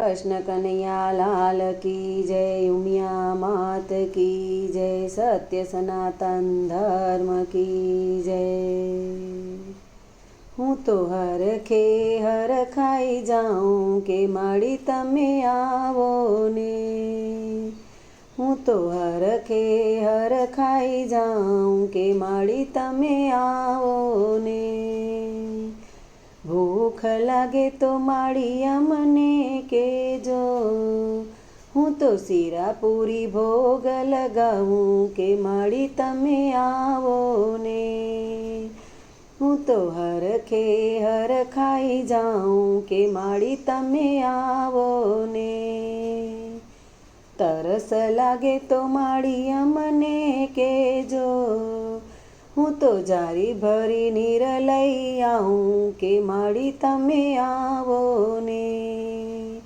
કૃષ્ણ કનૈયા લાલ કી જય, ઉમિયા માત કી જય, સત્ય સનાતન ધર્મ કી જય. હું તો હર ખે હર ખાઈ જાઉં કે માડી તમે આવો ને. હું તો હર ખે હર ખાઈ જાઉં કે માડી તમે આવો ભૂખ લાગે તો માળિયા મને કેજો હું તો શીરાપુરી ભોગ લગાવું કે માળી તમે આવો ને. હું તો હર ખે હર ખાઈ જાઉં કે માળી તમે આવો ને. તરસ લાગે તો માળિયા મને કેજો હું તો જારી ભરી નીર લઈ આવું કે માડી તમે આવો ને.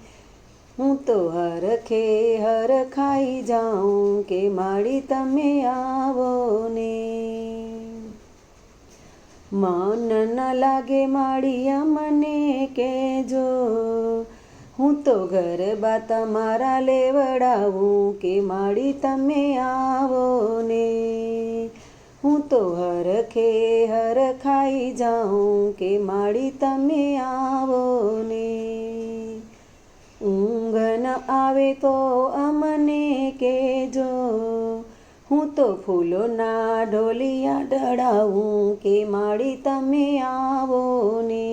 હું તો હર ખે હર ખાઈ જાઉં કે માડી તમે આવો ને. મન ન લાગે માળિયા મને કેજો હું તો ગરબા તમારા લેવડાવું કે માડી તમે આવો ને. તો હર ખે હર ખાઈ જાઉં કે માળી તમે આવો ને. ઊંઘ ન આવે તો અમને કેજો હું તો ફૂલોના ઢોલિયા ડળાવું કે માળી તમે આવો ને.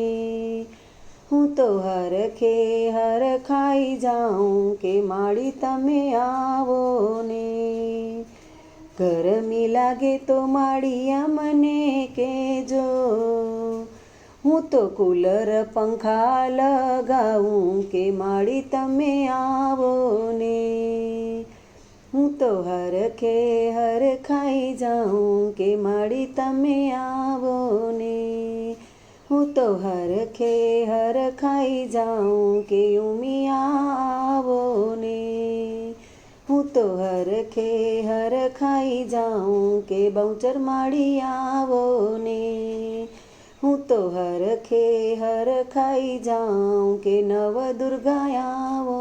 હું તો હર ખે હર ખાઈ જાઉં કે માળી તમે આવો ને. ગરમી લાગે તો માળિયા મને કેજો હું તો કુલર પંખા લગાવું કે માળી તમે આવો ને હું તો હર ખે હર ખાઈ જાઉં કે માળી તમે આવો ને હું તો હર ખે હર ખાઈ જાઉં કે ઉમિયા હર ખે હર ખાઈ જાઉં કે બહુચર માળી આવો ને. હું તો હર ખે હર ખાઈ જાઉં કે નવ દુર્ગા આવો